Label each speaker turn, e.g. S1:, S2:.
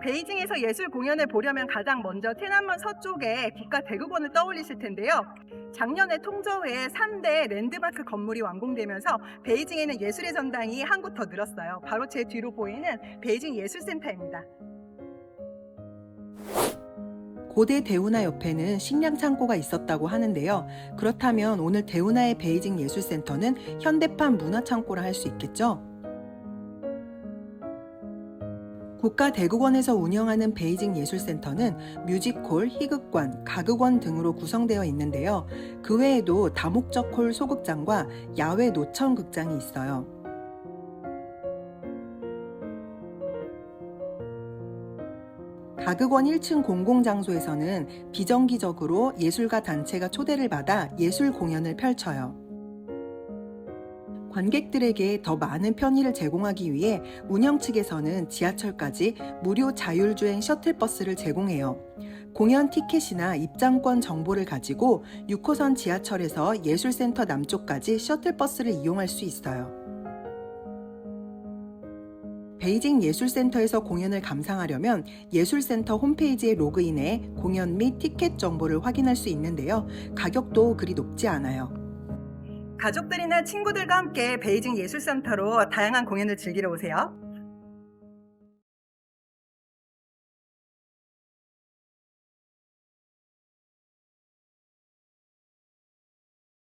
S1: 베이징에서 예술 공연을 보려면 가장 먼저天安문 서쪽에 국가 대극원을 떠올리실 텐데요. 작년에 통저우에 3대 랜드마크 건물이 완공되면서 베이징에는 예술의 전당이 한 곳 더 늘었어요. 바로 제 뒤로 보이는 베이징 예술센터입니다.
S2: 고대 대운하 옆에는 식량 창고가 있었다고 하는데요. 그렇다면 오늘 대운하의 베이징 예술센터는 현대판 문화 창고라 할 수 있겠죠? 국가대극원에서 운영하는 베이징 예술센터는 뮤직홀, 희극관, 가극원 등으로 구성되어 있는데요. 그 외에도 다목적 홀 소극장과 야외 노천 극장이 있어요. 가극원 1층 공공장소에서는 비정기적으로 예술가 단체가 초대를 받아 예술 공연을 펼쳐요. 관객들에게 더 많은 편의를 제공하기 위해 운영 측에서는 지하철까지 무료 자율주행 셔틀버스를 제공해요. 공연 티켓이나 입장권 정보를 가지고 6호선 지하철에서 예술센터 남쪽까지 셔틀버스를 이용할 수 있어요. 베이징 예술센터에서 공연을 감상하려면 예술센터 홈페이지에 로그인해 공연 및 티켓 정보를 확인할 수 있는데요. 가격도 그리 높지 않아요.
S1: 가족들이나 친구들과 함께 베이징 예술센터로 다양한 공연을 즐기러 오세요.